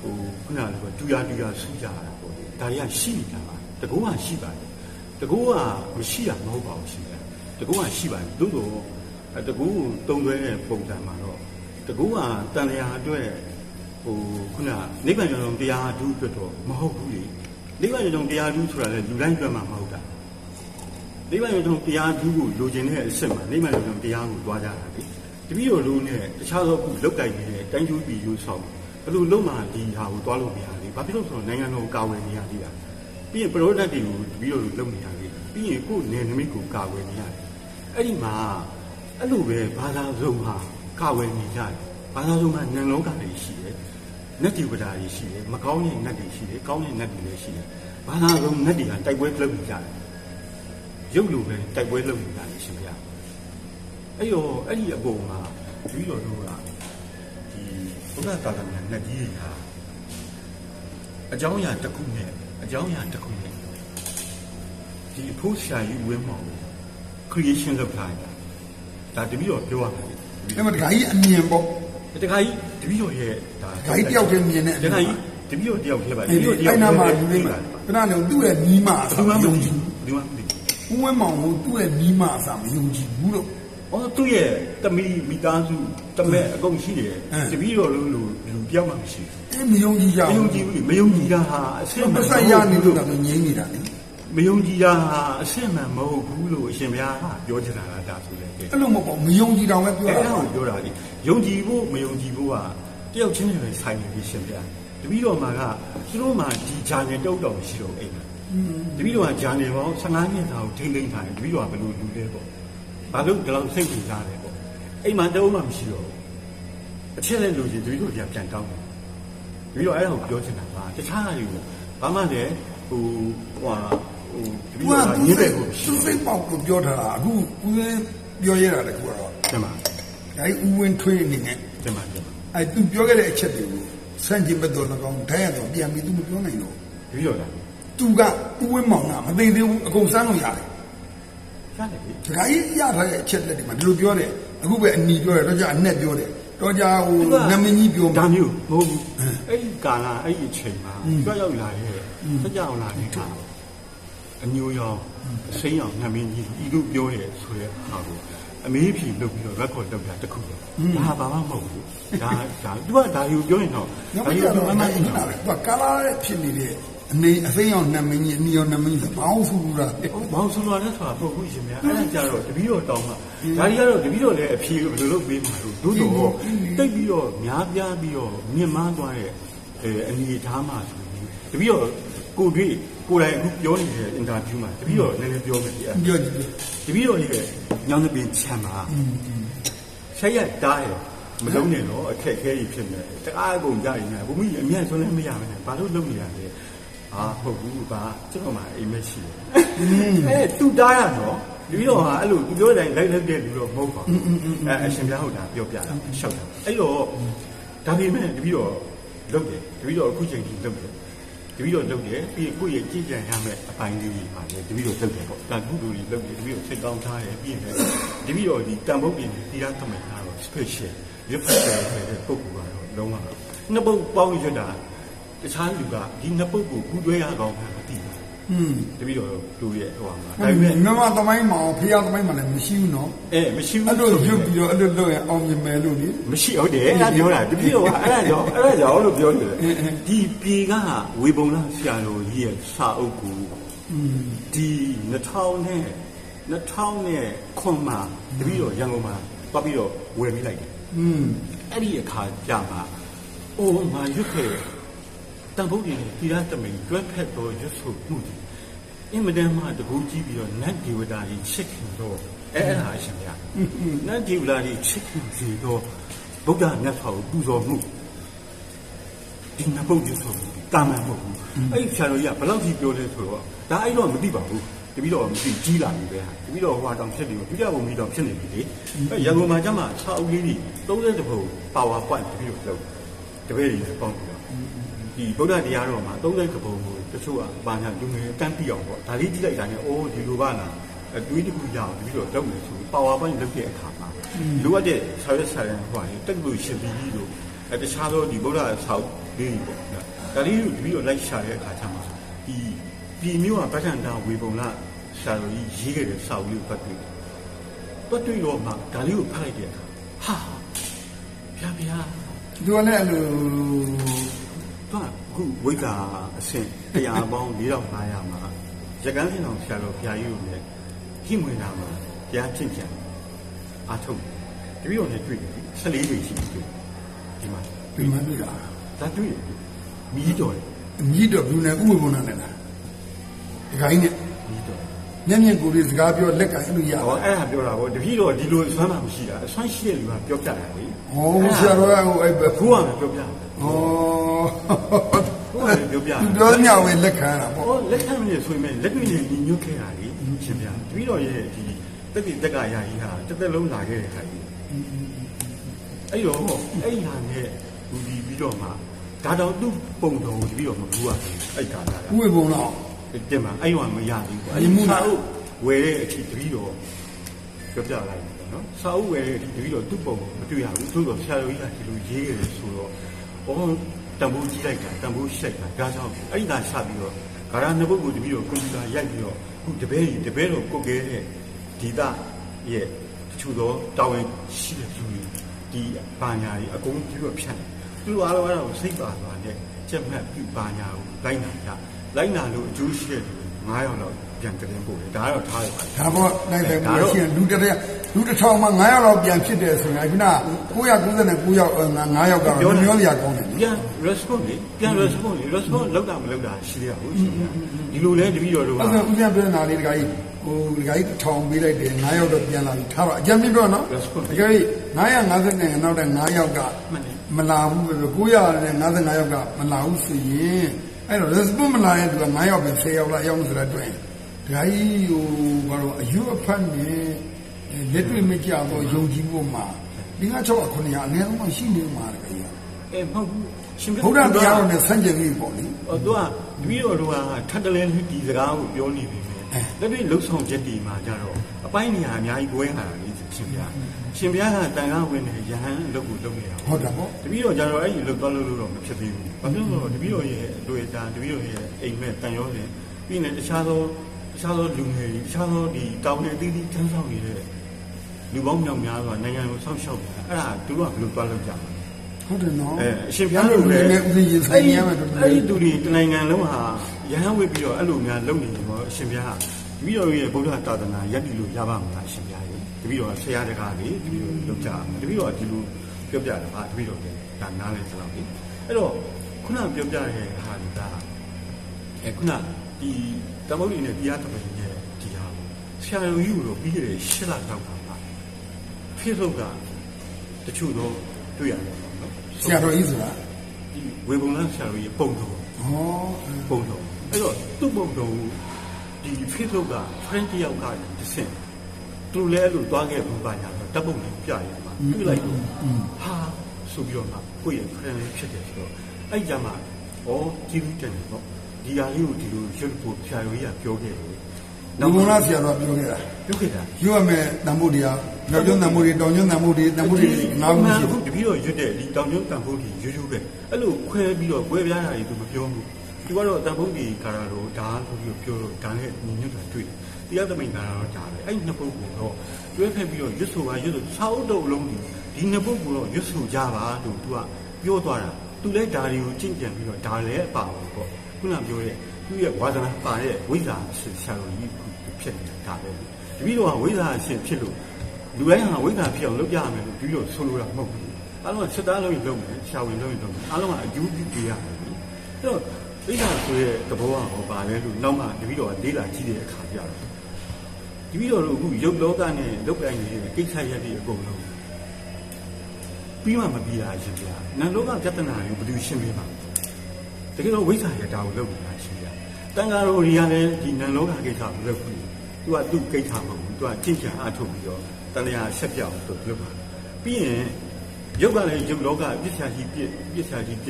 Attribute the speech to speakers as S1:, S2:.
S1: ဟိုခုနကလိုတူရတူရဆူကြတာပေါ့လေဒါတွေကရှိနေတာပါတကူကရှိပါတယ်တကူကမရှိတာမဟုတ်ပါဘူးရှိတယ်တကူကရှိပါတယ်သို့တော့တကူတုံသွဲတဲ့ပုံစံမှာတော့တကူကတန်လျာအတွက်ဟိုခုနနိဗ္ဗာန်ကျောင်းတရားဓုအတွက်တော့မဟုတ်ဘူးလေနိဗ္ဗာန်ကျောင်းတရားဓုဆိုတာလေလူတိုင်းအတွက်မှမဟုတ်တာနိဗ္ဗာန်ကျောင်းတရားဓုကိုလိုချင်တဲ့အစ်စ်မှာနိဗ္ဗာန်ကျောင်းတရားကိုတွားကြတာလေတပည့်တော်လုံးနဲ့တခြားသောခုလောက်တိုက်နေတဲ့တိုင်းကျူးပြည်ယူဆောင် ဘယ်လိုလုံးမှဒီဟာကိုတွားလို့မရလေဘာဖြစ်လို့ဆိုတော့နိုင်ငံတော်ကိုကာဝယ်နေရသေးတာပြီးရင်ပရိုဒတ်တွေကိုတပည့်တော်တို့လုပ်နေရလေပြီးရင်ကိုယ်နယ်နိမိတ်ကိုကာဝယ်နေရတယ်အဲ့ဒီမှာအဲ့လိုပဲဘာသာစုံဟာကာဝယ်နေကြတယ်ဘာသာစုံမှာနံလုံးကတွေရှိတယ်နတ်ဒီဝဒာတွေရှိတယ်မကောင်းတဲ့နတ်တွေရှိတယ်ကောင်းတဲ့နတ်တွေလည်းရှိတယ်ဘာသာစုံနတ်တွေကတိုက်ပွဲလုပ်နေကြတယ်ရုပ်လိုပဲတိုက်ပွဲလုပ်နေကြတယ်ရှင်ဗျာအဲ့တော့အဲ့ဒီအပေါ်မှာတပည့်တော်တို့ကဒီ ဘုရားသာသနာနတ်ကြီးတွေဟာအကြောင်းအရာတစ်ခုနဲ့အကြောင်းအရာတစ်ခုနဲ့ဒီအဖို့ရှာယူဝင်းမောင် creation လုပ်ထားတာဒါတပည့်တော်ပြောရမယ်
S2: အဲ့မှာတခါကြီးအမြင်ပေါ့
S1: တခါကြီးတပည့်တော်ရဲ့ဒါ
S2: တခါကြီးတယောက်တည်းမြင်တဲ့
S1: တခါကြီးတပည့်တော်တယောက်ထဲပါတ
S2: အဲ့
S1: ပည့်
S2: ဒီ
S1: တော်တယောက်
S2: အဲ့နာမှာလူ
S1: ထဲ
S2: တွေ
S1: ပါ
S2: ခဏလုံးသူ့ရဲ့ညီမအ
S1: ဘယ်
S2: စား
S1: သူ
S2: မ
S1: မှမ
S2: ယုံ
S1: သိ
S2: ကြည်
S1: ဘူးဘယ်သူမှမသိဘူး
S2: ဘူးဦးဝင်းမောင်ကိုသူ့ရဲ့ညီမအစားမယုံကြည်ဘူးလို့
S1: အော်သူ့ရဲ့တမီမိသားစုတမဲအကုန်ရှိတယ်
S2: အင်း
S1: တပည့်တော်လုံးလို့လူတယောက်မှမရှိဘူး
S2: အဲ့မယုံကြည်ကြ
S1: မယုံကြည်ဘူးလေမယုံကြည်တာဟာအဆင့်မှ
S2: ပတ်
S1: န်
S2: စရနေလို့တော့ငြင်းနေတာလေ
S1: မယုံကြည်တာဟာအဆင့်မှန်မဟုတ်ဘူးလို့အရှင်ဘုရားကပြောချင်တာလားဒါဆိုလေ
S2: အဲ့လိုမဟုတ်ပါဘူးမယုံကြည်တောင်ပဲပြော
S1: အဲ့
S2: တာ
S1: ဒါကိုပြောတာလေယုံကြည်ဖို့မယုံကြည်ဖို့ကတယောက်ချင်းတွေဆိုင်နေပြီရှင်ဗျာတပည့်တော်မှာကသူတို့မှာဒီဂျာနယ်တုတ်တော်မရှိတော့အိမ်မှာတပည့်တော်ကဂျာနယ်ပေါင်း15နှစ်သာကိုထိမ့်သိမ့်ထားတယ်တပည့်တော်ကဘယ်လိုလူလဲပေါ့ ဘာလို့ဒီလောက်စိတ်ဝင်စားတယ်ပေါ့အိမ်မှာတုံးမှမရှိတော့ဘူးအချက်နဲ့လူကြီးတပည့်တော်ကပြန်တောင်းတယ်တပည့်တော်အဲ့ဒါကိုပြောချင်တာပါတခြားဟာတွေကိုဘာမှလည်းဟိုဟိုဟာဟိုတပည့်
S2: သူ
S1: တော်
S2: က
S1: က
S2: သူ
S1: ညစ်
S2: စိ
S1: တဲ့
S2: တ်
S1: ကိုမရှိ
S2: သူစိတ်ပေါက်ကိုပြောထားတာအခုဦးဝင်းပြောရတာလေကွာတော့
S1: တယ်မှာ
S2: အဲ့ဦးဝင်းထွေးအနေနဲ့
S1: တယ်မှာတယ်မှာ
S2: အဲ့သူပြောခဲ့တဲ့အချက်တွေကိုစန့်ကျင်ဘက်တော်၎င်းတိုင်းရတော့ပြန်ပြီးသူမပြောနိုင်တော့
S1: တပည့်တော်က
S2: သူကဦးဝင်းမောင်ကမသိသေးဘူးအကုန်စမ်းလို့ရတယ်
S1: ရတယ်လေ
S2: ဒကာကြီးရထားတဲ့အချက်လက်တွေမှာဒီလိုပြောတယ်အခုပဲအနီပြောတယ်တော့ကြအနက်ပြောတယ်တော့ကြဟိုနမင်းကြီးပြော
S1: ဒါ
S2: မှာ
S1: မျိုးမဟုတ်ဘူးအဲ့ဒီကာလအဲ့ဒီအချိန်မှာကြွရောက်လာတဲ့စကြအောင်လာတဲ့ကအမျိုးရောင်အစိမ်းရောင်နမင်းကြီးဤလိုပြောရဲဆိုရဲဟာကိုအမေးဖြီလုပ်ပြီးတော့ record လုပ်တာတခုပဲဒါဘာမှမဟုတ်ဘူးဒါဒါသူကဒါယူပြောရင်တော့
S2: ငါမ
S1: ဒါ
S2: ကြ
S1: ယူ
S2: တော့
S1: မ
S2: အ
S1: မ
S2: မှ
S1: မ
S2: န်ကြီးတာလေသူကကာလာရဲ့ဖြစ်နေတဲ့ အနေအသိအောင်နမင်းကြီးအနီအောင်နမင်းကြီးဘောင်းဖူတာ
S1: ဘောင်ဆူလာတဲ့ဆိုတာပုတ်ဘူးရှင်များအဲ့ဒါကြတော့တပီးတော့တောင်းမှာဒါကြီးကတော့တပီးတော့လည်းအဖြေကိုဘယ်လိုလုပ်ပေးမှာလို့တို့တော့တိတ်ပြီးတော့များပြားပြီးတော့မြင့်မားသွားတဲ့အဲအနေထားမှဆိုပြီးတပီးတော့ကိုတွေ့ကိုယ်တိုင်အခုပြောနေတဲ့အင်တာဗျူးမှာတပီးတော့နည်းနည်းပြောမယ်ဒီအဲ့
S2: ပြောကြည့်
S1: တပီးတော့ရဲ့ညောင်းသပင်ချမ်းမှာဆက်ရက်တားရမလုံးနဲ့တော့အခက်အခဲကြီးဖြစ်နေတယ်တအားအကုန်ကြရင်ဘုမကြီးအမြတ်ဆုံးလည်းမရမယ်ဘာလို့လုပ်နေရလဲ အာဟုတ်ဘူးပါကျွန်တော်မှအိမ်မရှိဘူးအဲသူတားရတော့တပီးတော့ဟာအဲ့လိုသူပြောတဲ့အတိုင်းလိုက်လိုက်တဲ့လူတော့မဟုတ်ပါဘူးအဲအရှင်ပြဟုတ်တာပြောပြတာရှောက်တာအဲ့တော့ဒါပေမဲ့တပီးတော့လုပ်တယ်တပီးတော့အခုချိန်ကြီးလုပ်တယ်တပီတော့လုပ်တယ်ပြီးရင်ကိုယ့်ရဲ့ကြည်ကြံရမယ့်အပိုင်းလေးတွေပါလေတပီတော့လုပ်တယ်ပေါ့ဒါကုလူတွေလုပ်တယ်တပီတော့စိတ်ကောင်းထားတယ်ပြီးရင်လည်းတပီတော့ဒီတန်ဖို့ပြင်တီရာသမိုင်းထားတော့ special ရွတ်ဖတ်တယ်တဲ့ပုဂ္ဂိုလ်ကတော့လုံးဝနှစ်ပုတ်ပေါင်းရွတ်တာ တခြားလူကဒီနှစ်ပုတ်ကိုကူတွဲရကောင်းမှမသိဘူး
S2: อืม
S1: တပီတော့လူရဲ့ဟိုမှာ
S2: ဒါ
S1: ဒါ
S2: ပေ
S1: ပေ
S2: မဲ့
S1: မဲ့
S2: မြမသမိုင်းမှာဖျားသမိုင်းမှာလည်းမရှိဘူးနော်
S1: အဲမရှိဘူး
S2: အဲ့လိုရုပ်ပြီးတော့အဲ့လိုလုပ်ရင်အောင်မြင်မယ်လို့လေ
S1: မရှိဟုတ်တယ်အဲ့ဒါပြောတာတပီတော့အဲ့ဒါကြောင့်အဲ့ဒါကြောင့်လို့ပြောနေတယ်ဒီပြေကဝေပုံလားဆရာတော်ကြီးရဲ့စာအုပ်ကို ဒီ2000နဲ့2000နဲ့ခွန်မှာတပည့်တော်ရန်ကုန်မှာသွားပြီးတော့ဝယ်မိလိုက်တယ်
S2: อืม
S1: အဲ့ဒီအခါကျမှအိုးမာရွတ်ခဲ့ တန်ဖို့ဒီဒီရတမိန်တွဲဖက်တော်ရွတ်ဆိုမှုဒီအင်မတန်မှတကူကြည့်ပြီးတော့နတ်ဒေဝတာကြီးချစ်ခင်တော့အဲ့အဲ့ဒါအရှင်ဗျာနတ်ဒေဝတာကြီးချစ်ခင်စီတော့ဗုဒ္ဓမြတ်စွာဘုရားပူဇော်မှုဒီနတ်ဘုရားဆိုတာမန်မဟုတ်ဘူးအဲ့ဒီဆရာတော်ကြီးကဘယ်လောက်ထိပြောလဲဆိုတော့ဒါအဲ့တော့မသိပါဘူးတပီတော့မသိကြီးလာပြီပဲဟာတပီတော့ဟိုဟာတောင်ဖြစ်နေပြီဒုတိယဘုံမီတောင်ဖြစ်နေပြီလေအဲ့ရန်ကုန်မှာကျမှ6အုပ်လေးကြီး30ဘုံ power point တပီတော့လောက်တပည့်တွေပေါင်းပြီးတော့ ဒီဗုဒ္ဓတရားတော်မှာ30ဘုံကိုတချို့ကဘာညာလူငယ်တန်းပြီးအောင်ပေါ့ဒါလေးကြည့်လိုက်တာနဲ့အိုးဒီလိုပါလားအတွေးတစ်ခုရအောင်တပီတော့လောက်နေဆို power point လောက်တဲ့အခါမှာလိုအပ်တဲ့ဆာရက်ဆာရန်ဟိုဟာတက္ကသိုလ်ရှင်ပြီးလို့အဲတခြားသောဒီဗုဒ္ဓဆောက်လေးပေါ့ဒါလေးကိုတပည့်တော်လိုက်ရှာတဲ့အခါကျမှဒီပြည်မျိုးကဗတ္တန်တာဝေပုံလာရှာလို့ရေးခဲ့တဲ့စာအုပ်လေးကိုပတ်တွေ့တယ်ပတ်တွေ့တော့မှဒါလေးကိုဖတ်လိုက်တဲ့အခါဟာဗျာဗျာ
S2: သူကလည်းအဲ့လို
S1: တော့အခုဝိက္ခာအဆင့်တရားပေါင်း4500မှာရကန်းစင်အောင်ဆရာတော်ဘုရားကြီးကိုလည်းဟိမွေနာမှာတရားကျင့်ကြံအားထုတ်တပည့်တော်နဲ့တွေ့တယ်14ပေရှိပြီတွေ့ဒီမှာ
S2: ဒီမှာတွေ့တာ
S1: ဒါတွေ့တယ်မီးတော်တယ်
S2: အမြင့်တော့ဘူးနဲ့ဥပ္ပဘုံနာနဲ့လားဒီခိုင်းနဲ့
S1: မီးတော်
S2: မျက်မြင်ကိုယ်လေးစကားပြောလက်ကအဲ့လိုရ
S1: ဟောအဲ့ဒါပြောတာဗောတပည့်တော်ဒီလိုဆွမ်းတာမရှိတာအဆွမ်းရှိတဲ့လူကပြောပြတာလေ
S2: ဟောဆရာတော်ကဟိုအဲ့ဘ
S1: အခုကလည်းပြောပြတယ်
S2: ဟော
S1: ခုကလည်းပြောပြတယ်
S2: သူပြောညဝေလက်ခံရတာပေါ့
S1: ဟောလက်ခံမနေဆိုရင်လက်တွေ့နဲ့ညီညွတ်ခဲ့တာလေရှင်ဗျာတပည့်တော်ရဲ့ဒီတက်တိတက်ကရာကြီးဟာတစ်သက်လုံးလာခဲ့တဲ့ခါကြီးအဲ့တော့အဲ့ဒီဟာနဲ့ဘူဒီပြီးတော့မှဒါတော့သူ့ပုံတော်ကိုတပည့်တော်မဘူးရဘူးအဲ့ကာလာက
S2: ဥပ္ပဘုံတော့
S1: တင်မှာအဲ့တော့မရဘူးကွာ
S2: ဒီ
S1: အဲ့
S2: မှု
S1: ဒီ
S2: လား
S1: စာအုပ်ဝယ်တဲ့အချိန်တပည့်တော်ပြောပြလိုက်တယ်နော်စာအုပ်ဝယ်တဲ့အချိန်တပည့်တော်သူ့ပုံကိုမတွေ့ရဘူးသို့တော့ဆရာတော်ကြီးကဒီလိုရေးခဲ့တယ်ဆိုတော့ဘော တံပိုးကြီးလိုက်တာတံပိုးရှိလိုက်တာဒါကြောင့်အဲ့ဒီသာစပြီးတော့ဂါရနှစ်ပုဒ်ကိုတပည့်တော်ကွန်ပျူတာရိုက်ပြီးတော့အခုတပည့်ကြီးတပည့်တော်ကုတ်ခဲ့တဲ့ဒီတာရဲ့တချို့သောတာဝန်ရှိတဲ့လူတွေဒီပါညာကြီးအကုန်ပြီးတော့ဖြတ်တယ်သူတို့အားလုံးအဲ့ဒါကိုစိတ်ပါသွားတဲ့ချက်မှတ်ပြုပါညာကိုလိုက်နာကြလိုက်နာလို့အကျိုးရှိတဲ့လူ9ယောက်လောက်ပြန်ကြင်ပို့တယ်ဒါကတော့ထားရပါတယ်
S2: ဒါပေါ့နိုင်တယ်ဘုရားရှင်လူတစ်တဲ့ လူတစ်ထောင်မှ900လောက်ပြန်ဖြစ်တယ်ဆိုရင်ခုန999ယောက်9ယောက်ကတော့ပြောရကောင်းတယ်
S1: ပြန် response လေပြန် response လေ response လောက်တာမလောက်တာရှိရဘူးရှိရဒီလိုလဲတပည့်တော်တို့က
S2: အဲ့ဒါဥပြန်ပြောနေတာလေဒီကကြီးဟိုဒီကကြီးထောင်ပေးလိုက်တယ်9ယောက်တော့ပြန်လာပြီထားတော့အကြမ်းပြပြောနော်ဒီကကြီး950နဲ့နောက်တဲ့9ယောက်ကမလာဘူးပဲ900နဲ့55ယောက်ကမလာဘူးဆိုရင်အဲ့တော့ response မလာရင်သူက9ယောက်ပဲ10ယောက်လားအယောက်ဆိုတာတွေ့ဒီကကြီးဟိုဘာလို့အယူအဖတ်နဲ့ လက်တွေ့မကြတော့ယုံကြည်ဖို့မှာဒီက600 900အနည်းဆုံးမှရှိနေမှာတကယ်
S1: အဲမဟုတ်ဘူးရှင်
S2: ဘုရားတရားတော်နဲ့ဆန့်ကျင်ပြီးပေါ့လေ
S1: ဟိုသူကတပည့်တော်တို့ကထပ်တလဲဒီစကားကိုပြောနေပြီပဲလက်တွေ့လှုပ်ဆောင်ချက်ဒီမှာကြတော့အပိုင်းနေရာအများကြီးကွဲလာတာလေရှင်ဗျာရှင်ဗျာကတန်ခါဝင်နေရဟန်းအလုပ်ကိုလုပ်နေတာ
S2: ဟုတ်တယ်ပေါ့
S1: တပည့်တော်ကြတော့အဲ့ဒီလှုပ်သွားလို့လို့တော့မဖြစ်သေးဘူးဘာဖြစ်လို့လဲတပည့်တော်ရဲ့အတွေ့အကြုံတပည့်တော်ရဲ့အိမ်မက်တန်ရောစဉ်ပြီးနေတခြားသောတခြားသောလူငယ်တခြားသောဒီတောင်းနေအသီးသီးထမ်းဆောင်နေတဲ့ လူပေါင်းမြောက်များစွာနိုင်ငံကိုစောင့်ရှောက်နေတာအဲ့ဒါသူတို့ကဘယ်လိုသွားလုပ်ကြလဲ
S2: ဟုတ်တယ်နော်
S1: အဲအရှင်ဘုရားတို့
S2: လည်း
S1: လည်း
S2: ဥစဉ်ရင်ဆိုင်ရမယ်တော်
S1: အဲ့ဒီသူတွေတနိုင်ငံလုံးဟာရဟန်းဝိပြီးတော့အဲ့လိုများလုပ်နေတယ်ပေါ့အရှင်ဘုရားတပည့်တော်ရဲ့ဗုဒ္ဓသာသနာရပ်တည်လို့ရပါမလားအရှင်ဘုရားရေတပည့်တော်ဆရာတကားလေတပည့်တော်လုပ်ကြတပည့်တော်ကဒီလိုပြောပြတယ်ဟာတပည့်တော်ကဒါနားလဲသလောက်လေအဲ့တော့ခုနပြောပြတဲ့ဟာဒီကအဲခုနဒီတမုတ်ရီနဲ့တရားတော်ကြီးရဲ့ဒီဟာကိုဆရာတော်ကြီးကိုပြီးခဲ့တဲ့၈လတောက်ပါ မှာဖေ့ဘုတ်ကတချို့တော့တွေ့ရတယ်ပေါ့နော်
S2: ဆရာတော်ကြီးဆိုတာ
S1: ဒီဝေဘုံလန်းဆရာတော်ကြီးပုံတော်
S2: ဟော
S1: ပုံတော်အဲ့တော့သူ့ပုံတော်ကိုဒီ Facebook က friend တယောက်ကတစ်ဆင့်သူလည်းအဲ့လိုသွားခဲ့ဘူးပါညာတော့တပ်ပုံလေးပြရမှာတွေ့လိုက်တော့ဟာဆိုပြီးတော့မှကိုယ့်ရဲ့ friend လေးဖြစ်တယ်ဆိုတော့အဲ့ကြမှာဩကြီးလူတယ်ပေါ့ဒီဟာလေးကိုဒီလိုရွတ်ဖို့ဆရာတော်ကြီးကပြောခဲ့တယ်
S2: နောက်ဘုရားဆရာတော်ပြောခဲ့တာ
S1: ပြောခဲ့တာ
S2: ရွတ်မယ်တန်ဖို့တရားမြောက်ကျွန်းတန်ဖို့တွေတောင်ကျွန်းတန်ဖို့တွေတန်ဖို့တွေငါးခုရှိ
S1: အခုတပီတော့ရွတ်တဲ့ဒီတောင်ကျွန်းတန်ဖိုးကြီးရိုးရိုးပဲအဲ့လိုခွဲပြီးတော့ခွဲပြားတာတွေသူမပြောဘူးသူကတော့တန်ဖိုးကြီးကာရာတော့ဒါဆိုပြီးပြောတော့ဒါနဲ့ညီညွတ်တာတွေ့တယ်တရားသမိန်ကာရာတော့ဒါပဲအဲ့နှစ်ပုဂ္ဂိုလ်တော့တွဲဖက်ပြီးတော့ရွတ်ဆိုပါရွတ်ဆိုစာအုပ်တုပ်လုံးဒီဒီနှစ်ပုဂ္ဂိုလ်တော့ရွတ်ဆိုကြပါလို့သူကပြောသွားတာသူလည်းဒါတွေကိုကြင့်ကြံပြီးတော့ဒါလည်းအပါဘူးပေါ့ခုနပြောတဲ့သူရဲ့ဝါသနာပါတဲ့ဝိဇ္ဇာဆရာတော်ကြီး ဖြစ်နေတာဒါပဲတပီတော့ဝိဇ္ဇာအရှင်ဖြစ်လို့လူတိုင်းဟာဝိဇ္ဇာဖြစ်အောင်လုပ်ကြရမယ်လို့ပြီးတော့ဆိုလိုတာမဟုတ်ဘူးအားလုံးကစစ်သားလုံးရင်လုပ်မယ်ရှာဝင်လုံးရင်လုပ်မယ်အားလုံးကအကျိုးပြုပေးရမယ်အဲ့တော့ဝိဇ္ဇာဆိုရဲ့သဘောကဟောပါလဲလို့နောက်မှတပည့်တော်ကလေးလာကြည့်တဲ့အခါကျတော့တပည့်တော်တို့အခုရုပ်လောကနဲ့လုတ်ကိုင်းနေတဲ့ကိစ္စရပ်တွေအကုန်လုံးပြီးမှမပြီးတာရှင်ဗျာနတ်လောကပြဿနာတွေကိုဘယ်သူရှင်းပြမှာတကယ်တော့ဝိဇ္ဇာရတာကိုလုပ်နေတာရှင်ဗျာ တန်ဃာတော်တွေကလည်းဒီနတ်လောကကိစ္စကိုလုပ်ဘူးသူကသူ့ကိစ္စမဟုတ်ဘူးသူကကြင်ကြံအထုတ်ပြီးတော့တဏှာဆက်ပြောက်ဆိုလုပ်ပါပြီးရင်ရုပ်ကလည်းရုပ်လောကပြစ်ချာကြီးပြစ်ပြစ်ချာကြီးပြစ်